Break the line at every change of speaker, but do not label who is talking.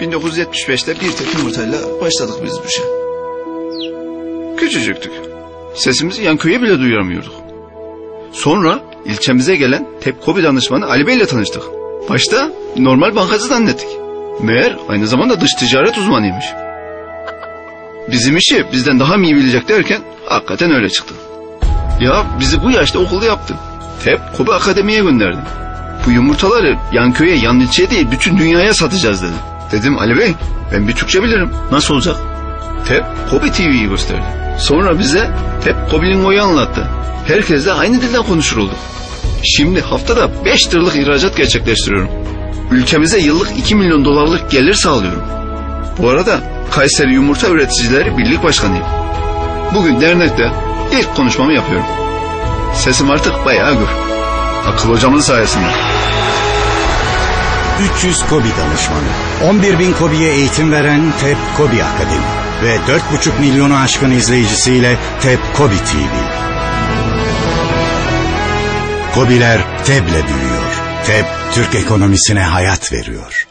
...1975'te bir tek yumurtayla başladık biz bu işe. Küçücüktük. Sesimizi yan köye bile duyuramıyorduk. Sonra ilçemize gelen TEPKOBİ danışmanı Ali Bey ile tanıştık. Başta normal bankacı zannettik. Meğer aynı zamanda dış ticaret uzmanıymış. Bizim işi bizden daha mı iyi bilecek derken hakikaten öyle çıktı. Ya bizi bu yaşta okulda yaptı. TEPKOBİ Akademi'ye gönderdi. Bu yumurtaları yan köye, yan ilçeye değil bütün dünyaya satacağız dedi. Dedim Ali Bey ben bir Türkçe bilirim. Nasıl olacak? TEP Kobi TV'yi gösterdi. Sonra bize TEP Kobilingo'yu anlattı. Herkesle aynı dilden konuşur olduk. Şimdi haftada 5 liralık ihracat gerçekleştiriyorum. Ülkemize yıllık 2 milyon dolarlık gelir sağlıyorum. Bu arada Kayseri Yumurta Üreticileri Birlik Başkanıyım. Bugün dernekte ilk konuşmamı yapıyorum. Sesim artık bayağı gür. Akıl hocamın sayesinde.
300 Kobi danışmanı, 11 bin Kobi'ye eğitim veren TEP Kobi Akademi ve 4,5 milyonu aşkın izleyicisiyle TEP Kobi TV. Kobiler TEB'le büyüyor. TEB Türk ekonomisine hayat veriyor.